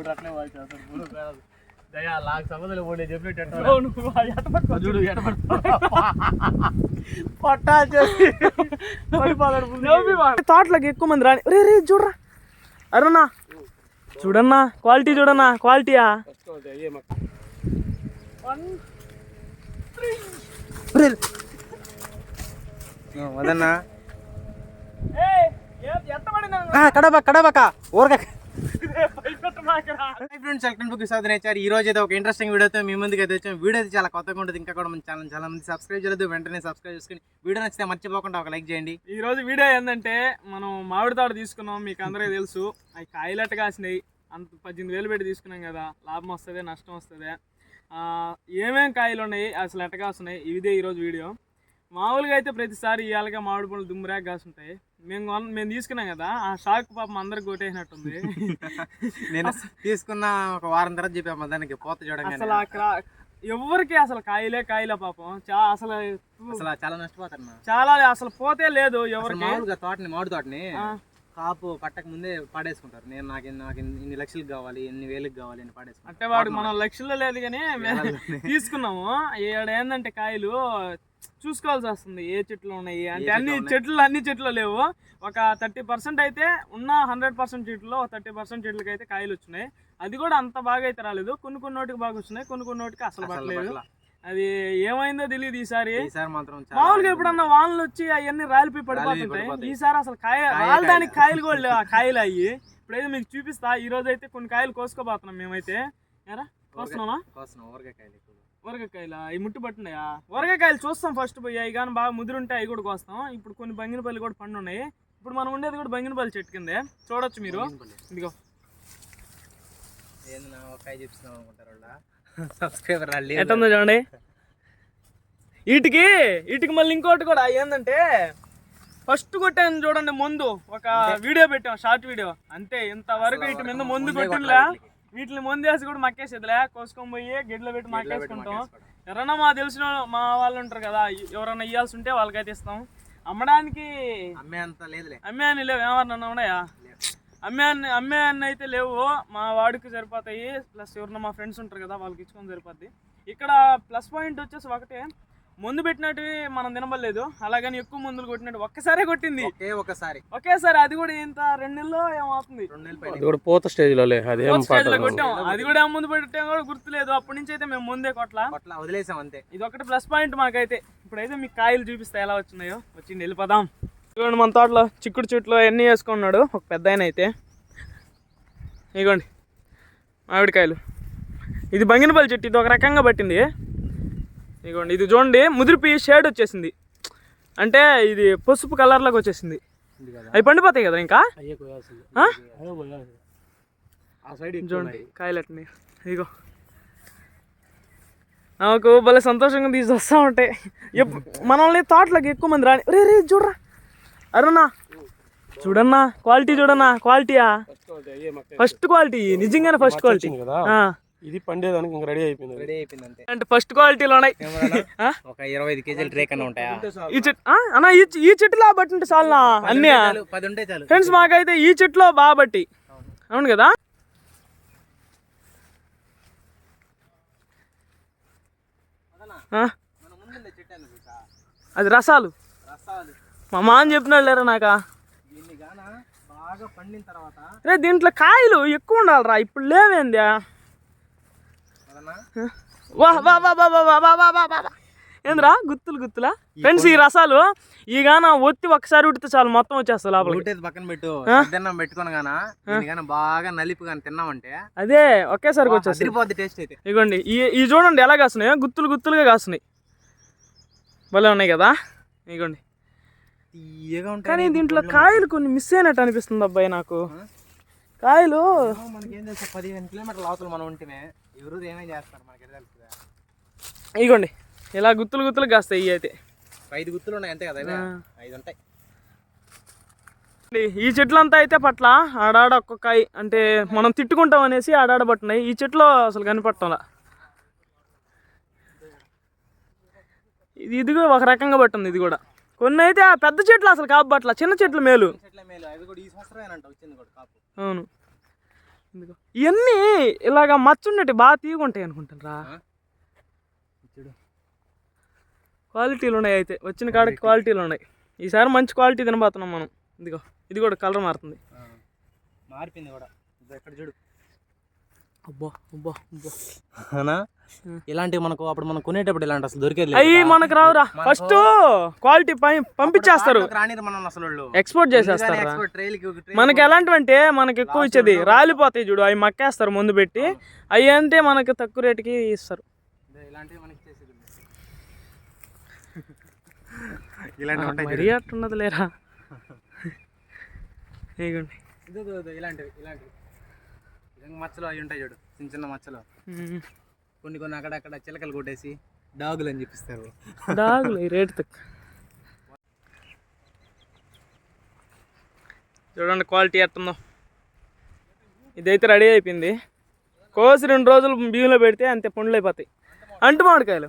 మూడు ఎక్కువ మంది రాని రే రే చూడరా. అరుణా చూడన్నా క్వాలిటీ చూడన్నా క్వాలిటీయా? వదన్నా. కడబ కడబక ఊరక ఫ్రెండ్స్ ఎలక్ట్రాన్ బుక్ గుసాద్ నేచర్ ఈ రోజు అయితే ఒక ఇంట్రెస్టింగ్ వీడియోతో మీ ముందుకు అయితే వచ్చాం. వీడియో అయితే చాలా కొత్తగా ఉంటుంది. ఇంకా కూడా మన ఛానల్ చాలా మంది సబ్స్క్రైబ్ చేయలేదు. వెంటనే సబ్స్క్రైబ్ చేసుకుని వీడియో నచ్చితే మర్చిపోకుండా ఒక లైక్ చేయండి. ఈ రోజు వీడియో ఏంటంటే మనం మామిడి తోట తీసుకున్నాం. మీకు అందరికీ తెలుసు. అవి కాయలట్ట కాసినాయి. అంత పద్దెనిమిది వేలు పెట్టి తీసుకున్నాం కదా. లాభం వస్తుంది నష్టం వస్తుంది. ఏమేమి కాయలు ఉన్నాయి? అసలు ఎట్ట కాస్తున్నాయి? ఇదే ఈరోజు వీడియో. మామూలుగా అయితే ప్రతిసారి ఇవాళగా మామిడి పళ్ళు దుమ్మురాగా కాసుంటాయి. మేము కొన్న- మేము తీసుకున్నాం కదా ఆ షాక్ పాపం అందరికి కొట్టేసినట్టుంది నేను తీసుకున్న ఒక వారం తర్వాత చెప్పాము దానికి పోత అసలు చూడంగానే ఆ క్రా ఎవరికి అసలు కాయలే కాయలే పాపం. చా అసలు అసలు చాలా నష్టపోతున్నా చాలా అసలు పోతే లేదు అసలు ఎవరికి. మామూలుగా తోటని మామిడి తోటని ఆ. కాపు పట్టక ముందే పాడేసుకుంటారు. నేను నాకు ఇన్ని- నాకు ఇన్ని ఇన్ని లక్షలకు కావాలి ఎన్ని వేలకు కావాలి అని పాడేసుకుంటారు. అంటే వాడు మనం లక్షల్లో లేదు కానీ. తీసుకున్నాము. ఈడ ఏంటంటే కాయలు చూసుకోవాల్సి వస్తుంది ఏ చెట్లు ఉన్నాయి అంటే అన్ని? చెట్లు అన్ని చెట్లు లేవు. ఒక థర్టీ పర్సెంట్ అయితే ఉన్న హండ్రెడ్ పర్సెంట్ చెట్లు థర్టీ పర్సెంట్ చెట్లకి అయితే కాయలు వచ్చినాయి. అది కూడా అంత బాగా అయితే రాలేదు. కొన్ని కొన్ని నోటికి బాగా వచ్చినాయి కొన్ని కొన్ని నోటికి అసలు పట్టలేదు. అది ఏమైందో తెలియదు ఈసారి. మామూలుగా ఎప్పుడన్నా వానలు వచ్చి అవన్నీ రాలిపోయి పడిపోతుంటాయి. ఈసారి అసలు కాయ రాలడానికి కాయలు. కూడా లేవు. ఆ కాయలు అయ్యి. ఇప్పుడైతే మీకు చూపిస్తా. ఈ రోజు అయితే కొన్ని కాయలు కోసుకోబోతున్నాం మేమైతే. ఎరా కోస్తున్నామా కోసం ఊరగాయలు ఎక్కువ. ఊరగాయల ఈ ముట్టు పట్టున్నాయా? ఊరగాయలు చూస్తాం ఫస్ట్ పోయి. అవి కానీ బాగా ముదిరుంటే అవి కూడా కోస్తాం. ఇప్పుడు కొన్ని బంగినపల్లి కూడా పండు ఉన్నాయి ఇప్పుడు మనం ఉండేది కూడా బంగినపల్లి చెట్టు కిందే. చూడొచ్చు మీరు. ఇదిగో. సబ్స్క్రైబర్ ఎట్టుందో చూడండి. వీటికి వీటికి మళ్ళీ ఇంకోటి కూడా ఏంటంటే ఫస్ట్ కొట్టాను చూడండి ముందు. ఒక వీడియో పెట్టాం షార్ట్ వీడియో. అంతే ఇంతవరకు వీటి మీద ముందు కొట్టిందిలే వీటిని ముందు వేసి కూడా మక్కేసేదిలే కోసుకొని పోయి గిడ్లో పెట్టి మక్కేసుకుంటాం. ఎవరన్నా మా తెలిసిన వాళ్ళు- మా వాళ్ళు ఉంటారు కదా ఎవరన్నా ఇవ్వాల్సి ఉంటే వాళ్ళకైతే ఇస్తాం. అమ్మడానికి అమ్మే అంత లేదులే. అమ్మే అని లేవు. ఏమన్నా ఉన్నాయా? అమ్మే అన్ని అమ్మే అన్ని అయితే లేవు. మా వాడికి సరిపోతాయి. ప్లస్ ఎవరన్నా మా ఫ్రెండ్స్ ఉంటారు కదా వాళ్ళకి ఇచ్చుకొని సరిపోద్ది. ఇక్కడ ప్లస్ పాయింట్ వచ్చేసి ఒకటే. ముందు పెట్టినట్టువి మనం తినబడలేదు. అలాగని ఎక్కువ మందులు కొట్టినట్టు ఒక్కసారే కొట్టింది. ఒకే ఒకసారి. ఒకేసారి అది కూడా ఇంత రెండు నెలల్లో ఏమవుతుంది? రెండు నెలలు అది కూడా పోత స్టేజ్లో అదేం స్టేజ్ కొట్టాం. అది కూడా ఏం ముందు పెట్టాం కూడా గుర్తులేదు. అప్పటి నుంచి అయితే మేము ముందే కొట్ల. అట్లా వదిలేసాం అంతే. ఇది ఒకటి ప్లస్ పాయింట్ మాకైతే. ఇప్పుడైతే మీకు కాయలు చూపిస్తా ఎలా వచ్చినాయో. వచ్చింది వెళ్ళిపోదాం. ఇదిగోండి మన తోటలో చిక్కుడు చెట్లు అన్నీ వేసుకున్నాడు. ఒక పెద్ద ఆయన అయితే. ఇదిగోండి మామిడికాయలు. ఇది బంగినపల్లి చెట్టు. ఇది ఒక రకంగా పట్టింది. ఇదిగోండి ఇది చూడండి ముదిరిపోయి షేడ్ వచ్చేసింది. అంటే ఇది పసుపు కలర్లోకి వచ్చేసింది. అవి పండిపోతాయి కదా ఇంకా? చూడండి కాయలట్ని ఇదిగో నాకు భలే సంతోషంగా తీసి వస్తూ ఉంటాయి మనల్ని తోటలోకి ఎక్కువ మంది రాని రే రే చూడరా. అరుణా చూడన్నా క్వాలిటీ చూడన్నా క్వాలిటీయా ఫస్ట్ క్వాలిటీ నిజంగానే ఫస్ట్ క్వాలిటీ ఇది పండేదానికి ఇంకా రెడీ అయిపోయింది రెడీ అయిపోయింది అంతే. అంటే ఫస్ట్ క్వాలిటీలో ఉన్నాయి? ఒక ఇరవై ఐదు కేజీలు ట్రే కన్నా ఉంటాయా? ఈ చెట్టు ఆ? అన్న ఈ చెట్టులో బట్టి ఉంటే చాలనా? అన్నీ చాలు, పది ఉంటే చాలు. ఫ్రెండ్స్ మాకైతే ఈ చెట్టులో బాగా బట్టి. అవును కదా? అని అది రసాలు. రసాలు. మా మామ చెప్పినాడు లేరా నాకా? దీన్ని గాన బాగా పండిన తర్వాత రే దీంట్లో కాయలు ఎక్కువ ఉండాలిరా ఇప్పుడు లేవేందా వా వా వా వా వా వా వా వా వా వా. ఏందిరా? గుత్తులు గుత్తులా? ఫ్రెండ్స్ ఈ రసాలు ఈ గాన ఒత్తి ఒకసారి ఉడితే చాలు మొత్తం వచ్చేస్తా లోపలికి. ఊటేది పక్కన పెట్టు. సద్దన్నం పెట్టుకొని గాన బాగా నలిపి గాని తిన్నామంటే అదే ఒకేసారికి వచ్చేస్తుంది టేస్ట్ అయితే. ఇదిగోండి ఈ ఈ చూడండి ఎలా కాస్తున్నాయో గుత్తులు గుత్తులుగా కాస్తున్నాయి. భలే ఉన్నాయి కదా? ఉంటాయి కానీ దీంట్లో కాయలు కొన్ని మిస్ అయినట్టు అనిపిస్తుంది అబ్బాయి నాకు. కాయలు మనకి ఏం తెలుసు పదిహేను కిలోమీటర్ల అవతల మనం ఉంటేనే ఎవరు ఏమేం చేస్తారు మనకి ఎట్లా తెలుస్తుందా? ఇదిగోండి ఇలా గుత్తులు గుత్తులు కాస్తాయి ఇవి అయితే. ఐదు గుత్తులు ఉన్నాయి అంతే కదా. ఐదు ఉంటాయి. ఈ చెట్లంతా అయితే పట్ల ఆడాడ ఒక్కొక్క అంటే మనం తిట్టుకుంటాం అనేసి ఆడాడ పట్టున్నాయి ఈ చెట్లో అసలు కనిపట్టంలా. ఇది ఇదిగో ఒక రకంగా పట్టుంది ఇది కూడా. కొన్ని అయితే ఆ పెద్ద చెట్లు అసలు కాపట్ల చిన్న చెట్లు మేలు. కూడా కూడా కాపు. అవును. ఇదిగో ఇవన్నీ ఇలాగా మచ్చున్నట్టు బాగా తీగుంటాయి అనుకుంటారా చూడు. క్వాలిటీలు ఉన్నాయి అయితే. వచ్చిన కాడకి క్వాలిటీలు ఉన్నాయి ఈసారి మంచి క్వాలిటీ తినబోతున్నాం మనం. ఇదిగో ఇది కూడా కలర్ మారుతుంది. మారిపోయింది కూడా. ఇక్కడ చూడు. ఇలాంటివి మనకు అప్పుడు మనం కొనేటప్పుడు ఇలాంటి అసలు దొరికేది అయ్యి మనకు రావురా. ఫస్ట్ క్వాలిటీ పంపించేస్తారు. మనం అసలు ఎక్స్పోర్ట్ చేసేస్తారా మనకి ఎలాంటివి అంటే మనకి ఎక్కువ ఇచ్చేది రాలిపోతాయి చూడు అవి మక్కేస్తారు ముందు పెట్టి. అవి అంటే మనకి తక్కువ రేటుకి ఇస్తారు. మరీ అట్టున్నది లేరా? ఇలాంటివి ఇలాంటివి. ఇలాంటి మచ్చలు అవి ఉంటాయి చూడు చిన్న చిన్న మచ్చలు. కొన్ని కొన్ని అక్కడక్కడ చిలకలు కొట్టేసి డాగులు అని చెప్పిస్తారు. డాగులు ఈ రేటు తక్కువ. చూడండి క్వాలిటీ ఎట్టుందో ఇదైతే రెడీ అయిపోయింది. కోసి రెండు రోజులు బియ్యంలో పెడితే అంతే పండ్లు అయిపోతాయి. అంటు మామిడికాయలు.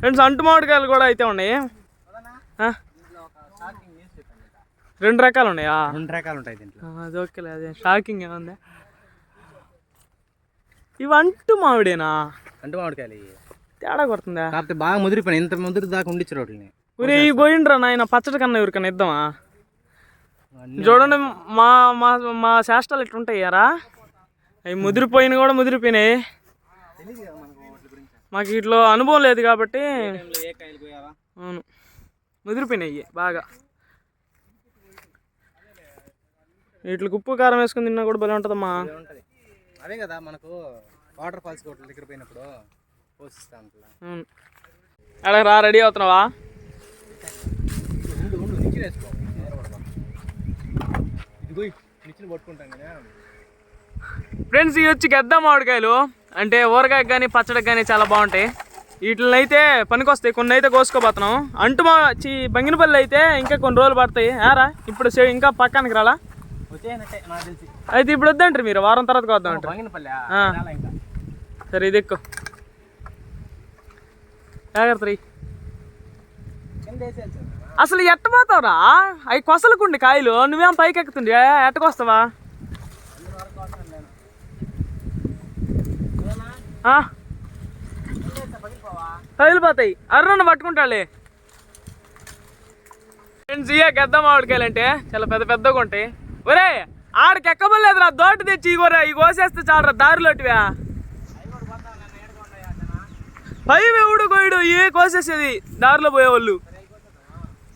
ఫ్రెండ్స్ అంటు మామిడికాయలు కూడా అయితే ఉన్నాయి? రెండు రకాలు ఉన్నాయా? రెండు రకాలు ఉంటాయి దీంట్లో. అది ఓకేలే అదే షాకింగ్ ఏముంది ఇవి అంటు మామిడేనా? అంటే మామిడికాయలు. తేడా కొడుతుందా? కాకపోతే బాగా ముదిరిపోయినాయి. ఇంత ముదిరి దాకా ఉండిచ్చారు వాటిని. ఊరే ఈ పోయిండ్రా నాయన పచ్చడి కన్నా ఎవరికన్నా ఇద్దామా? చూడండి మా మా మా శాస్త్రాలు ఎట్లుంటాయి యారా అవి ముదిరిపోయిన కూడా ముదిరిపోయినాయి. మాకు వీటిలో అనుభవం లేదు కాబట్టి అవును. ముదిరిపోయినాయి బాగా. వీటికి ఉప్పు కారం వేసుకుని తిన్నా కూడా భలే ఉంటుందమ్మా. అదే కదా మనకు వాటర్ ఫాల్స్ కోట్ల దగ్గర పోయినప్పుడు పోషిస్తా అంటలా రా రెడీ అవుతున్నావా? ఉండు ఉండు నిచ్చిన వేసుకో. ఇదిగో నిచ్చిన పట్టుకుంటాం కదా. ఫ్రెండ్స్ ఇవి వచ్చి గద్ద మామిడికాయలు. అంటే ఊరగాయకి కానీ పచ్చడికి కానీ చాలా బాగుంటాయి. వీటిని అయితే పనికొస్తాయి. కొన్ని అయితే కోసుకోబోతున్నాం. అంటు మా చి బంగినపల్లి అయితే ఇంకా కొన్ని రోజులు పడతాయి. ఆరా ఇప్పుడు ఇంకా పక్కనకి రాలా. అయితే ఇప్పుడు వద్దంటారు మీరు వారం తర్వాత వద్దామంటారు సరే ఇది ఎక్కువ. జాగ్రత్త అసలు ఎట్ట పోతావురా? అవి కొసలకుండి కాయలు నువ్వేం పైకి ఎక్కుతుండే? ఎట్టకొస్తావా? తగిలిపోతాయి. అరుణ పట్టుకుంటాలే ఫ్రెండ్స్ ఇయ్య గద్ద మామిడికాయలంటే చాలా పెద్ద పెద్దగా ఉంటాయి. ఒరే ఆడికి ఎక్కబడలేదురా దోటి తెచ్చి ఇగోరా ఈ కోసేస్తే చాలరా దారిలోటివా. పై ఎవడు కోయడు ఏ కోసేసేది దారిలో పోయేవాళ్ళు.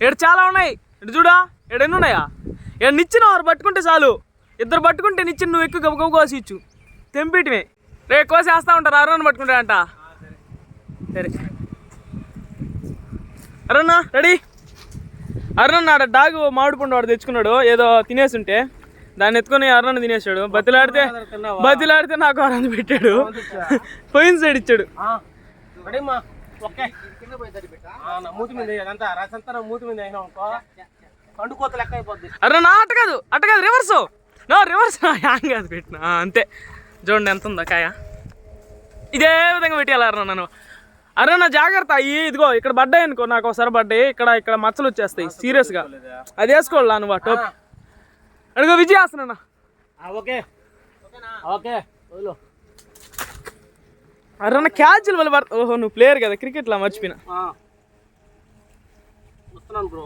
ఇక్కడ చాలా ఉన్నాయి ఇటు చూడా ఇక్కడ ఎన్ని ఉన్నాయా? ఇక్కడ నిచ్చిన వారు పట్టుకుంటే చాలు. ఇద్దరు పట్టుకుంటే నిచ్చిన నువ్వు ఎక్కువ గబగబ కోసి ఇచ్చు తెంపిటివే. రే కోసేస్తా ఉంటారు అరుణ్ పట్టుకుంటాడంట సరే. అరుణ రెడీ? అరుణ్ నాడ డాగ్ మామిడి పండు వాడు తెచ్చుకున్నాడు ఏదో తినేసి ఉంటే దాన్ని ఎత్తుకొని అరుణ్ తినేసాడు. బతిలాడితే బతిలాడితే నాకు అరుణ్ పెట్టాడు. పోయిన సైడ్ ఇచ్చాడు. రెడీమ్మా ఓకే. కింద పోయి తడి పెట్టా నా మూతి మీద అదంతా రసంతా నా మూతి మీద అయినా అనుకో కండు కోత లెక్క అయిపోద్ది. అరే నా అట్ట కాదు అట్ట కాదు రివర్స్ నో రివర్స్ హ్యాంగ్ కాదు పెట్టిన. అంతే. చూడండి ఎంత ఉందా కాయ. ఇదే విధంగా పెట్టేయాలి అన్న నన్ను. అరే నా జాగ్రత్త అయ్యి ఇదిగో ఇక్కడ పడ్డాయి అనుకో నాకు ఒకసారి పడ్డాయి ఇక్కడ ఇక్కడ మచ్చలు వచ్చేస్తాయి సీరియస్గా అది వేసుకోవాలా నువ్వు టోప్ అడుగు విజయ్ ఆసన ఓకే. ఓకే. అరే నా క్యాచ్లు వల్ల ఓహో నువ్వు ప్లేయర్ కదా క్రికెట్లో మర్చిపోయినా. బ్రో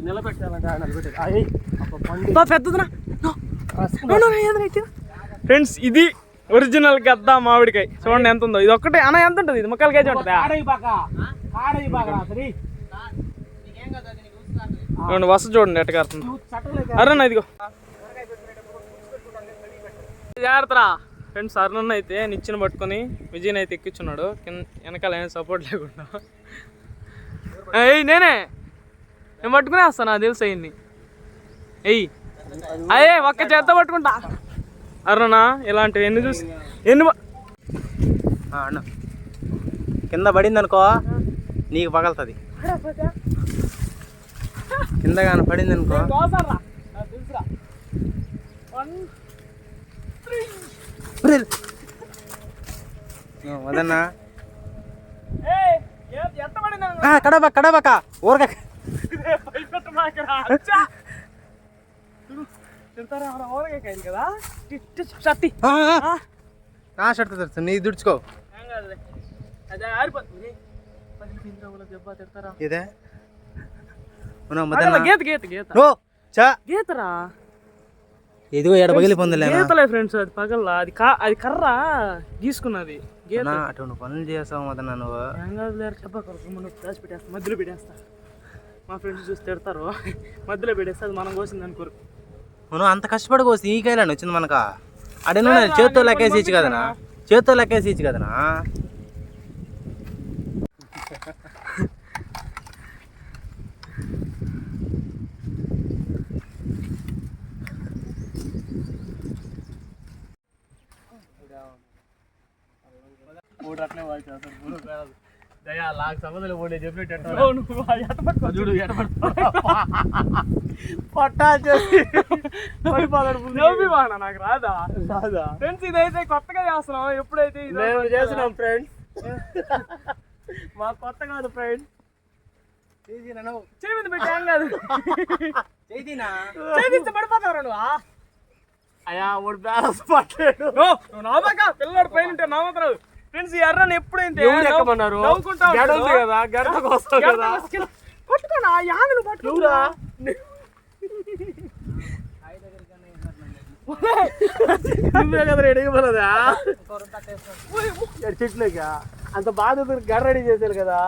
నిలబెట్టాలంటే పెద్దదినా ఫ్రెండ్స్ ఇది ఒరిజినల్ గద్ద మామిడికాయ. చూడండి ఎంత ఉందో. ఇది ఒక్కటే. అన్న ఎంత ఉంటుంది? ఇది ముక్కలు కేజీ ఉంటుందా? చూడండి వస చూడండి ఎట్ట కారుతుంది. అరుణ్ ఇదిగో. జాగ్రత్త ఫ్రెండ్స్ అరుణ్ అయితే నిచ్చిన పట్టుకొని విజయ్ అయితే ఎక్కించున్నాడు. కింద వెనకాల ఏం సపోర్ట్ లేకుండా. ఏయ్ నేనే. నేను పట్టుకునే వస్తాను నాకు తెలుసు అయ్యింది. ఎయ్యి అయ్యే ఒక్క చేత్తో పట్టుకుంటా. అరుణా ఇలాంటివి ఎన్ని చూసి ఎన్ని అన్న. కింద పడింది అనుకో నీకు పగలుతుంది కింద కానీ పడింది అనుకో వదన్నా. ఏయ్, ఏ- ఎంత పడింది అనుకో? కడబ కడబక ఊరక. ఇదే? గీత గీత గీత. గీతరా? ఎడ పగిలిపోందిలే గీతలే ఫ్రెండ్స్ అది పగల అది కా అది కర్ర గీసుకున్నది. గీత. నా అటువంటి పనులు చేస్తావు మదన్న నువ్వు. ఏం చెప్పకూడదు దాచి పెట్టేస్తా మధ్యలో పెట్టేస్తా. మా ఫ్రెండ్స్ చూసి తిడతారు. మధ్యలో పెట్టేస్తే అది మనం కోసింది అనుకోరు మనం అంత కష్టపడి కోసి ఈ కాయలని వచ్చింది మనక అడేనా చేత్తో లెక్కేసి ఇచ్చు కదనా? చేత్తో లెక్కేసి ఇచ్చు కదనా? మూడు అట్లే వాళ్ళు చేస్తారు మూడు దయా నాకు సంబంధం ఓడి చెప్పినట్టు. చూడు పట్టా చేసి పడిపోతాడు ముందుకి. నవ్వి వాడినా నాకు రాదా? రాదా? ఫ్రెండ్స్ ఇదైతే కొత్తగా చేస్తున్నాం ఎప్పుడైతే మేము చేసినాం ఫ్రెండ్స్. మా కొత్త కాదు ఫ్రెండ్స్. చేయి మీద పెట్టి కాదు. చేయిస్తే పడిపోతావు నువ్వు అయ్యా మూడు బ్యాలెన్స్ పట్టాడు నువ్వు నవ్వక పిల్లడు పైన ఉంటే నవ్వుతారు ఫ్రెండ్స్ ఈ ఎర్రని ఎప్పుడైతే ఎవరు ఎక్కమన్నారు? గడ ఉంది. కదా గడకు వస్తావు గడ్డ కదా. తీసుకెళ్ళి పట్టుకోనా? యాగలు పట్టుకో నువ్వురా? నువ్వే కదా రెడీ ఇవ్వలేదా చెట్లేక? అంత బాధ గర్ర రెడీ చేశారు కదా.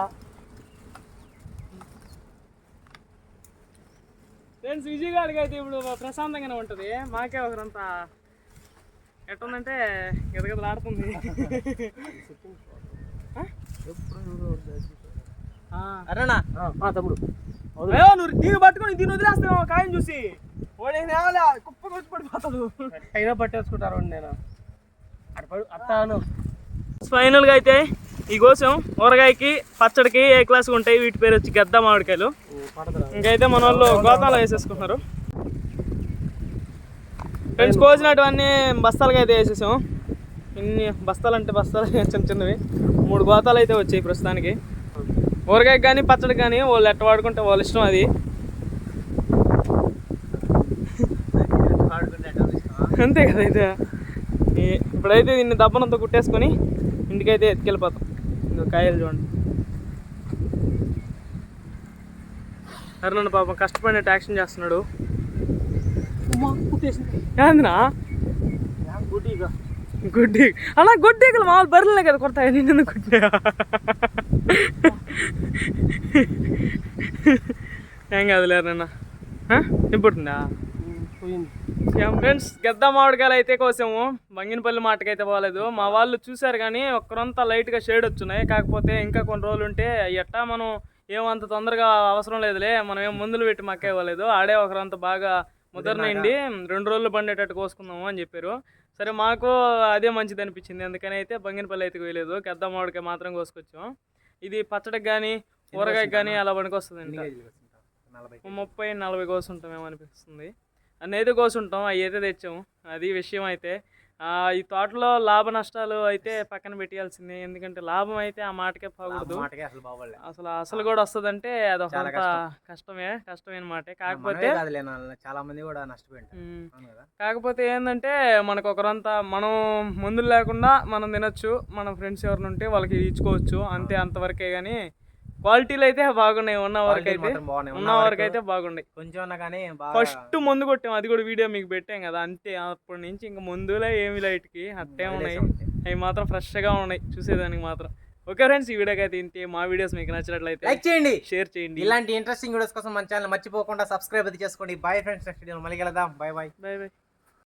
ఫ్రెండ్స్ విజయ్ గారికి అయితే ఇప్పుడు ప్రశాంతంగానే ఉంటుంది. మాకే ఒకరంతా ఎట్టుందంటే గదగదలాడుతుంది అరేనా? తమ్ముడు. నువ్వు దీన్ని పట్టుకొని దీన్ని వదిలేస్తావు కాయం చూసి. ఓడి నేల కుప్ప వచ్చి పడిపోతాడు. అయినా పట్టేసుకుంటారు నేను. అత్తాను ఫైనల్గా అయితే ఈ కోసం ఊరగాయకి పచ్చడికి ఏ క్లాస్ ఉంటాయి? వీటి పేరు వచ్చి గద్ద మామిడికాయలు. ఇంకైతే మన వాళ్ళు గోతాలు వేసేసుకుంటున్నారు. ఫ్రెండ్స్ కోసినటువన్నీ బస్తాలుగా అయితే వేసేసాం. ఇన్ని బస్తాలు అంటే బస్తాలు చిన్న చిన్నవి. మూడు గోతాలు అయితే వచ్చాయి ప్రస్తుతానికి. ఊరగాయకి కానీ పచ్చడికి కానీ వాళ్ళు ఎట్ట వాడుకుంటే వాళ్ళ ఇష్టం అది. అంతే కదా అయితే. ఇప్పుడైతే దీన్ని దబ్బనంతా కుట్టేసుకొని ఇంటికైతే ఎత్తుకెళ్ళిపోతాం. ఇంకా కాయలు చూడండి. అరుణ్ పాపం కష్టపడినట్టు యాక్షన్ చేస్తున్నాడు. ఏందినా? గుడ్డి. అలా గుడ్డీగలు మామూలు బర్రెలే కదా కొడతాయి. నిన్ను గుడ్డి ఏం కాదులే అన్న నిప్పుడుతుందా ఫ్రెండ్స్ గద్ద మామిడికాయలు అయితే కోసాము. బంగినపల్లి మాటకైతే పోలేదు. మా వాళ్ళు చూశారు కానీ ఒక్కరంతా లైట్గా షేడ్ వచ్చున్నాయి. కాకపోతే ఇంకా కొన్ని రోజులు ఉంటే ఎట్టా మనం ఏమంత తొందరగా అవసరం లేదులే. మనం ఏం మందులు పెట్టి మక్క ఇవ్వలేదు. ఆడే ఒకరంతా బాగా ముదరనండి. రెండు రోజులు పండేటట్టు కోసుకుందాము అని చెప్పారు. సరే మాకు అదే మంచిది అనిపించింది. అందుకని అయితే బంగినపల్లి అయితే వేయలేదు. గద్ద మామిడికాయ మాత్రం కోసుకొచ్చాం ఇది పచ్చడికి కానీ ఊరగాయకి కానీ అలా పనికొస్తుంది నలభై ముప్పై నలభై కోసుంటామేమో అనిపిస్తుంది. అన్ని అయితే కోసుంటాం. అవి అయితే తెచ్చాము. అది విషయం అయితే. ఈ తోటలో లాభ నష్టాలు అయితే పక్కన పెట్టాల్సిందే ఎందుకంటే లాభం అయితే ఆ మాటకే పోకూడదు. అసలు అసలు కూడా వస్తుందంటే అది ఒక కష్టమే. కష్టమైన మాటే. కాకపోతే చాలా మంది కూడా కదా? కాకపోతే ఏంటంటే మనకు ఒకరంతా మనం మందులు లేకుండా మనం తినొచ్చు. మన ఫ్రెండ్స్ ఎవరిని ఉంటే వాళ్ళకి ఇచ్చుకోవచ్చు. అంతే అంతవరకే కానీ క్వాలిటీలు అయితే బాగున్నాయి. ఉన్న వరకు అయితే. ఉన్న వరకు అయితే బాగున్నాయి కొంచెం కానీ ఫస్ట్ మందు కొట్టాం. అది కూడా వీడియో మీకు పెట్టాం కదా. అంతే. అప్పటి నుంచి ఇంకా మందులే ఏమి లైట్కి అట్టే ఉన్నాయి. అవి మాత్రం ఫ్రెష్గా ఉన్నాయి. చూసేదానికి మాత్రం. ఓకే ఫ్రెండ్స్ ఈ వీడియోకి అయితే ఇంతే. మా వీడియోస్ మీకు నచ్చినట్లయితే లైక్ చేయండి. షేర్ చేయండి. ఇలాంటి ఇంట్రెస్టింగ్ వీడియోస్ కోసం మన ఛానల్ మర్చిపోకుండా సబ్స్క్రైబ్ అయితే చేసుకోండి. బాయ్ ఫ్రెండ్స్ నెక్స్ట్ వీడియో మళ్ళీ కలుద్దాం. Bye bye bye bye